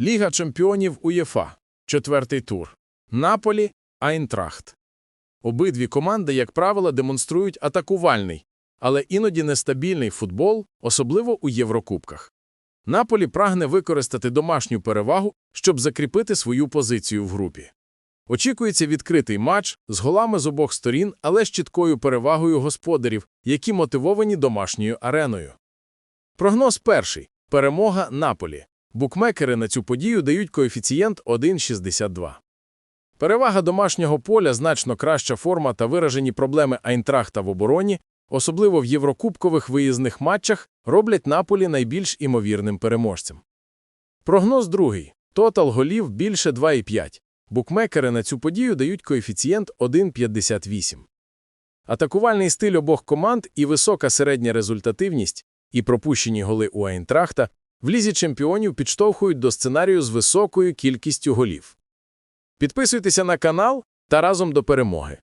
Ліга чемпіонів УЄФА. Четвертий тур. Наполі, Айнтрахт. Обидві команди, як правило, демонструють атакувальний, але іноді нестабільний футбол, особливо у Єврокубках. Наполі прагне використати домашню перевагу, щоб закріпити свою позицію в групі. Очікується відкритий матч з голами з обох сторін, але з чіткою перевагою господарів, які мотивовані домашньою ареною. Прогноз перший. Перемога Наполі. Букмекери на цю подію дають коефіцієнт 1,62. Перевага домашнього поля, значно краща форма та виражені проблеми Айнтрахта в обороні, особливо в єврокубкових виїзних матчах, роблять Наполі найбільш імовірним переможцем. Прогноз другий. Тотал голів більше 2,5. Букмекери на цю подію дають коефіцієнт 1,58. Атакувальний стиль обох команд і висока середня результативність, і пропущені голи у Айнтрахта в лізі чемпіонів підштовхують до сценарію з високою кількістю голів. Підписуйтеся на канал та разом до перемоги.